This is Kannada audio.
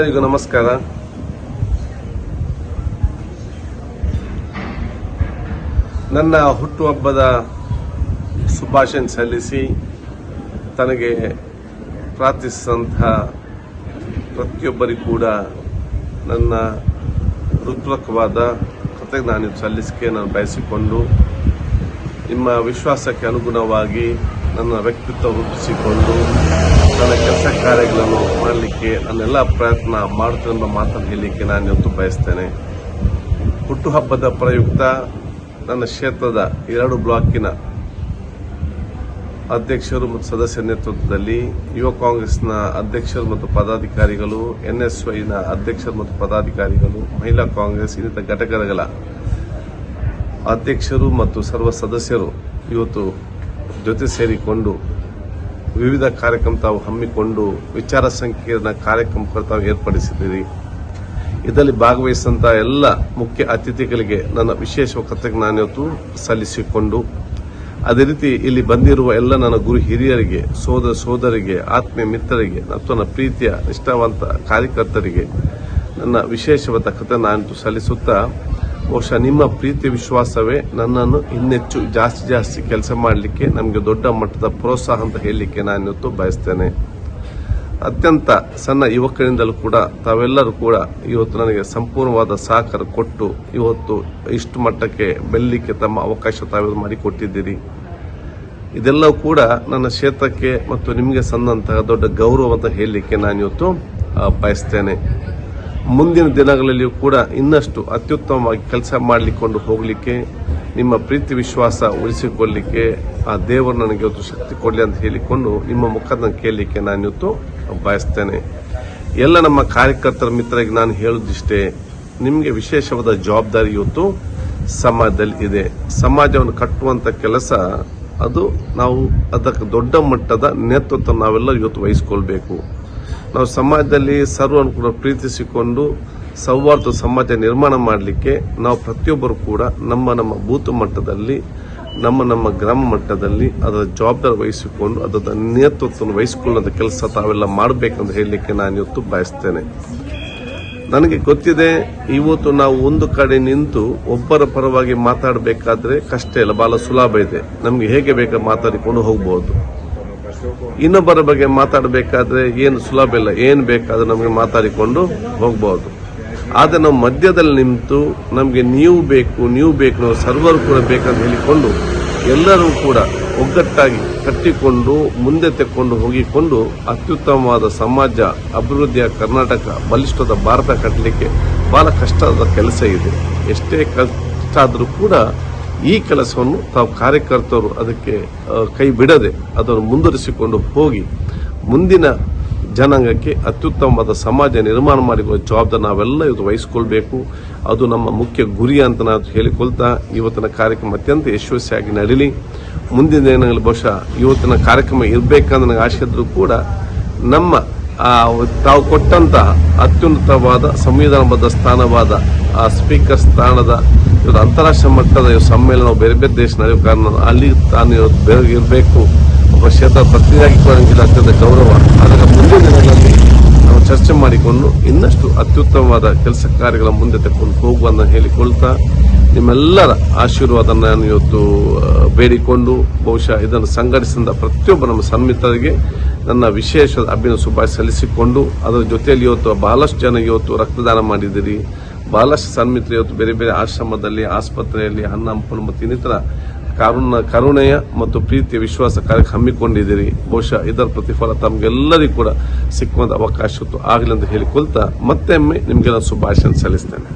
ಎಲ್ಲರಿಗೂ ನಮಸ್ಕಾರ. ನನ್ನ ಹುಟ್ಟುಹಬ್ಬದ ಶುಭಾಶಯ ಸಲ್ಲಿಸಿ ತನಗೆ ಪ್ರಾರ್ಥಿಸಿದಂತಹ ಪ್ರತಿಯೊಬ್ಬರಿಗೂ ಕೂಡ ನನ್ನ ಋತ್ವಕವಾದ ಕೃತಜ್ಞಾನ ಸಲ್ಲಿಸಿಕೆ ನಾನು ಬಯಸಿಕೊಂಡು ನಿಮ್ಮ ವಿಶ್ವಾಸಕ್ಕೆ ಅನುಗುಣವಾಗಿ ನನ್ನ ವ್ಯಕ್ತಿತ್ವ ರೂಪಿಸಿಕೊಂಡು ನನ್ನ ಕೆಲಸ ಕಾರ್ಯಗಳನ್ನು ಮಾಡಲಿಕ್ಕೆ ನನ್ನೆಲ್ಲ ಪ್ರಯತ್ನ ಮಾಡುತ್ತಿರುವ ಮಾತನ್ನು ಹೇಳಲಿಕ್ಕೆ ನಾನು ಇವತ್ತು ಬಯಸ್ತೇನೆ. ಹುಟ್ಟುಹಬ್ಬದ ಪ್ರಯುಕ್ತ ನನ್ನ ಕ್ಷೇತ್ರದ ಎರಡು ಬ್ಲಾಕಿನ ಅಧ್ಯಕ್ಷರು ಮತ್ತು ಸದಸ್ಯ ನೇತೃತ್ವದಲ್ಲಿ ಯುವ ಕಾಂಗ್ರೆಸ್ನ ಅಧ್ಯಕ್ಷರು ಮತ್ತು ಪದಾಧಿಕಾರಿಗಳು, ಎನ್ಎಸ್ವೈನ ಅಧ್ಯಕ್ಷರು ಮತ್ತು ಪದಾಧಿಕಾರಿಗಳು, ಮಹಿಳಾ ಕಾಂಗ್ರೆಸ್ ಇನ್ನಿತರ ಘಟಕಗಳ ಅಧ್ಯಕ್ಷರು ಮತ್ತು ಸರ್ವ ಸದಸ್ಯರು ಇವತ್ತು ಜೊತೆ ಸೇರಿಕೊಂಡು ವಿವಿಧ ಕಾರ್ಯಕ್ರಮ ತಾವು ಹಮ್ಮಿಕೊಂಡು ವಿಚಾರ ಸಂಕಿರಣ ಕಾರ್ಯಕ್ರಮ ತಾವು ಏರ್ಪಡಿಸಿದ್ದೀರಿ. ಇದರಲ್ಲಿ ಭಾಗವಹಿಸಿದಂಥ ಎಲ್ಲ ಮುಖ್ಯ ಅತಿಥಿಗಳಿಗೆ ನನ್ನ ವಿಶೇಷ ಕೃತಜ್ಞಾನ ಇವತ್ತು ಸಲ್ಲಿಸಿಕೊಂಡು, ಅದೇ ರೀತಿ ಇಲ್ಲಿ ಬಂದಿರುವ ಎಲ್ಲ ನನ್ನ ಗುರು ಹಿರಿಯರಿಗೆ, ಸೋದರ ಸೋದರಿಗೆ, ಆತ್ಮೀಯ ಮಿತ್ರರಿಗೆ, ಮತ್ತು ನನ್ನ ಪ್ರೀತಿಯ ನಿಷ್ಠಾವಂತ ಕಾರ್ಯಕರ್ತರಿಗೆ ನನ್ನ ವಿಶೇಷವಾದ ಕೃತಜ್ಞಾನ ಸಲ್ಲಿಸುತ್ತಾ ಬಹುಶಃ ನಿಮ್ಮ ಪ್ರೀತಿ ವಿಶ್ವಾಸವೇ ನನ್ನನ್ನು ಇನ್ನೆಚ್ಚು ಜಾಸ್ತಿ ಜಾಸ್ತಿ ಕೆಲಸ ಮಾಡಲಿಕ್ಕೆ ನಮಗೆ ದೊಡ್ಡ ಮಟ್ಟದ ಪ್ರೋತ್ಸಾಹ ಅಂತ ಹೇಳಲಿಕ್ಕೆ ನಾನು ಇವತ್ತು ಬಯಸ್ತೇನೆ. ಅತ್ಯಂತ ಸಣ್ಣ ಯುವಕರಿಂದಲೂ ಕೂಡ ತಾವೆಲ್ಲರೂ ಕೂಡ ಇವತ್ತು ನನಗೆ ಸಂಪೂರ್ಣವಾದ ಸಹಕಾರ ಕೊಟ್ಟು ಇವತ್ತು ಇಷ್ಟು ಮಟ್ಟಕ್ಕೆ ಬೆಲ್ಲಿಕ್ಕೆ ತಮ್ಮ ಅವಕಾಶ ತಾವು ಮಾಡಿಕೊಟ್ಟಿದ್ದೀರಿ. ಇದೆಲ್ಲವೂ ಕೂಡ ನನ್ನ ಕ್ಷೇತ್ರಕ್ಕೆ ಮತ್ತು ನಿಮಗೆ ಸಂದಂತಹ ದೊಡ್ಡ ಗೌರವ ಅಂತ ಹೇಳಲಿಕ್ಕೆ ನಾನು ಇವತ್ತು ಬಯಸ್ತೇನೆ. ಮುಂದಿನ ದಿನಗಳಲ್ಲಿಯೂ ಕೂಡ ಇನ್ನಷ್ಟು ಅತ್ಯುತ್ತಮವಾಗಿ ಕೆಲಸ ಮಾಡಲಿಕ್ಕೊಂಡು ಹೋಗಲಿಕ್ಕೆ, ನಿಮ್ಮ ಪ್ರೀತಿ ವಿಶ್ವಾಸ ಉಳಿಸಿಕೊಳ್ಳಲಿಕ್ಕೆ ಆ ದೇವರು ನನಗೆ ಇವತ್ತು ಶಕ್ತಿ ಕೊಡಲಿ ಅಂತ ಹೇಳಿಕೊಂಡು ನಿಮ್ಮ ಮುಖದ ಕೇಳಲಿಕ್ಕೆ ನಾನು ಇವತ್ತು ಬಯಸ್ತೇನೆ. ಎಲ್ಲ ನಮ್ಮ ಕಾರ್ಯಕರ್ತರ ಮಿತ್ರರಿಗೆ ನಾನು ಹೇಳುದಿಷ್ಟೇ ನಿಮಗೆ ವಿಶೇಷವಾದ ಜವಾಬ್ದಾರಿ ಇವತ್ತು ಸಮಾಜದಲ್ಲಿ ಇದೆ. ಸಮಾಜವನ್ನು ಕಟ್ಟುವಂತ ಕೆಲಸ, ಅದು ನಾವು ಅದಕ್ಕೆ ದೊಡ್ಡ ಮಟ್ಟದ ನೇತೃತ್ವ ನಾವೆಲ್ಲ ಇವತ್ತು ವಹಿಸಿಕೊಳ್ಬೇಕು. ನಾವು ಸಮಾಜದಲ್ಲಿ ಸರ್ವನ್ನು ಕೂಡ ಪ್ರೀತಿಸಿಕೊಂಡು ಸೌಹಾರ್ದ ಸಮಾಜ ನಿರ್ಮಾಣ ಮಾಡಲಿಕ್ಕೆ ನಾವು ಪ್ರತಿಯೊಬ್ಬರು ಕೂಡ ನಮ್ಮ ನಮ್ಮ ಬೂತ್ ಮಟ್ಟದಲ್ಲಿ, ನಮ್ಮ ನಮ್ಮ ಗ್ರಾಮ ಮಟ್ಟದಲ್ಲಿ ಅದರ ಜವಾಬ್ದಾರಿ ವಹಿಸಿಕೊಂಡು, ಅದರ ನೇತೃತ್ವವನ್ನು ವಹಿಸಿಕೊಳ್ಳುವಂಥ ಕೆಲಸ ತಾವೆಲ್ಲ ಮಾಡಬೇಕಂತ ಹೇಳಲಿಕ್ಕೆ ನಾನು ಇವತ್ತು ಬಯಸ್ತೇನೆ. ನನಗೆ ಗೊತ್ತಿದೆ, ಇವತ್ತು ನಾವು ಒಂದು ಕಡೆ ನಿಂತು ಒಬ್ಬರ ಪರವಾಗಿ ಮಾತಾಡಬೇಕಾದ್ರೆ ಕಷ್ಟ ಇಲ್ಲ, ಬಹಳ ಸುಲಭ ಇದೆ. ನಮಗೆ ಹೇಗೆ ಬೇಕಾ ಮಾತಾಡಿಕೊಂಡು ಹೋಗಬಹುದು ಇನ್ನೊಬ್ಬರ ಬಗ್ಗೆ ಮಾತಾಡಬೇಕಾದ್ರೆ ಏನು ಸುಲಭ ಇಲ್ಲ, ಏನು ಬೇಕಾದ್ರೆ ನಮಗೆ ಮಾತಾಡಿಕೊಂಡು ಹೋಗಬಹುದು ಆದರೆ ನಾವು ಮಧ್ಯದಲ್ಲಿ ನಿಂತು ನಮಗೆ ನೀವು ಬೇಕು ನೀವು ಬೇಕು ಸರ್ವರು ಕೂಡ ಬೇಕಂತ ಹೇಳಿಕೊಂಡು ಎಲ್ಲರೂ ಕೂಡ ಒಗ್ಗಟ್ಟಾಗಿ ಕಟ್ಟಿಕೊಂಡು ಮುಂದೆ ತೆಕ್ಕೊಂಡು ಹೋಗಿಕೊಂಡು ಅತ್ಯುತ್ತಮವಾದ ಸಮಾಜ, ಅಭಿವೃದ್ಧಿಯ ಕರ್ನಾಟಕ, ಬಲಿಷ್ಠದ ಭಾರತ ಕಟ್ಟಲಿಕ್ಕೆ ಬಹಳ ಕಷ್ಟದ ಕೆಲಸ ಇದೆ. ಎಷ್ಟೇ ಕಷ್ಟ ಆದರೂ ಕೂಡ ಈ ಕೆಲಸವನ್ನು ತಾವು ಕಾರ್ಯಕರ್ತರು ಅದಕ್ಕೆ ಕೈ ಬಿಡದೆ ಅದನ್ನು ಮುಂದುವರಿಸಿಕೊಂಡು ಹೋಗಿ ಮುಂದಿನ ಜನಾಂಗಕ್ಕೆ ಅತ್ಯುತ್ತಮವಾದ ಸಮಾಜ ನಿರ್ಮಾಣ ಮಾಡಿರುವ ಜವಾಬ್ದಾರಿ ನಾವೆಲ್ಲ ಇವತ್ತು ವಹಿಸಿಕೊಳ್ಬೇಕು. ಅದು ನಮ್ಮ ಮುಖ್ಯ ಗುರಿ ಅಂತ ನಾನು ಹೇಳಿಕೊಳ್ತಾ, ಇವತ್ತಿನ ಕಾರ್ಯಕ್ರಮ ಅತ್ಯಂತ ಯಶಸ್ವಿಯಾಗಿ ನಡೀಲಿ. ಮುಂದಿನ ದಿನಗಳಲ್ಲಿ ಬಹುಶಃ ಇವತ್ತಿನ ಕಾರ್ಯಕ್ರಮ ಇರಬೇಕಂತ ನನಗೆ ಆಶೆ ಇದ್ರೂ ಕೂಡ ನಮ್ಮ ತಾವು ಕೊಟ್ಟಂತಹ ಅತ್ಯುನ್ನತವಾದ, ಸಂವಿಧಾನಬದ್ಧ ಸ್ಥಾನವಾದ, ಆ, ಸ್ಪೀಕರ್ ಸ್ಥಾನದ ಇವತ್ತು ಅಂತಾರಾಷ್ಟ್ರೀಯ ಮಟ್ಟದ ಸಮ್ಮೇಳನ ಬೇರೆ ಬೇರೆ ದೇಶ ನಡೆಯುವ ಕಾರಣ ಅಲ್ಲಿ ತಾನು ಇವತ್ತು ಬೇರೆ ಇರಬೇಕು. ಒಬ್ಬ ಕ್ಷೇತ್ರ ಪ್ರತಿನಿಧಿಯಾಗಿ ಕೂಡ ಅತ್ಯಂತ ಗೌರವ. ಅದರ ಮುಂದಿನ ದಿನಗಳಲ್ಲಿ ನಾವು ಚರ್ಚೆ ಮಾಡಿಕೊಂಡು ಇನ್ನಷ್ಟು ಅತ್ಯುತ್ತಮವಾದ ಕೆಲಸ ಕಾರ್ಯಗಳ ಮುಂದೆ ತಕ್ಕೊಂಡು ಹೋಗುವಂತ ಹೇಳಿಕೊಳ್ತಾ ನಿಮ್ಮೆಲ್ಲರ ಆಶೀರ್ವಾದ ನಾನು ಇವತ್ತು ಬೇಡಿಕೊಂಡು ಬಹುಶಃ ಇದನ್ನು ಸಂಘಟಿಸಿದ ಪ್ರತಿಯೊಬ್ಬ ನಮ್ಮ ಸನ್ಮಿತರಿಗೆ ನನ್ನ ವಿಶೇಷ ಅಭಿನಯ ಶುಭಾಶಯ ಸಲ್ಲಿಸಿಕೊಂಡು ಅದರ ಜೊತೆಯಲ್ಲಿ ಇವತ್ತು ಬಹಳಷ್ಟು ಜನ ಇವತ್ತು ರಕ್ತದಾನ ಮಾಡಿದ್ದೀರಿ. ಬಹಳಷ್ಟು ಸನ್ಮಿತರು ಇವತ್ತು ಬೇರೆ ಬೇರೆ ಆಶ್ರಮದಲ್ಲಿ, ಆಸ್ಪತ್ರೆಯಲ್ಲಿ, ಅನ್ನ, ಹಂಪಲು ಮತ್ತು ಇನ್ನಿತರ ಕರುಣ, ಕರುಣೆಯ ಮತ್ತು ಪ್ರೀತಿಯ ವಿಶ್ವಾಸ ಕಾರ್ಯಕ್ಕೆ ಹಮ್ಮಿಕೊಂಡಿದ್ದೀರಿ. ಬಹುಶಃ ಇದರ ಪ್ರತಿಫಲ ತಮಗೆಲ್ಲರಿಗೂ ಕೂಡ ಸಿಕ್ಕುವಂಥ ಅವಕಾಶ ಆಗಲಿ ಅಂತ ಹೇಳಿಕೊಳ್ತಾ ಮತ್ತೊಮ್ಮೆ ನಿಮಗೆಲ್ಲ ಶುಭಾಶಯ ಸಲ್ಲಿಸ್ತೇನೆ.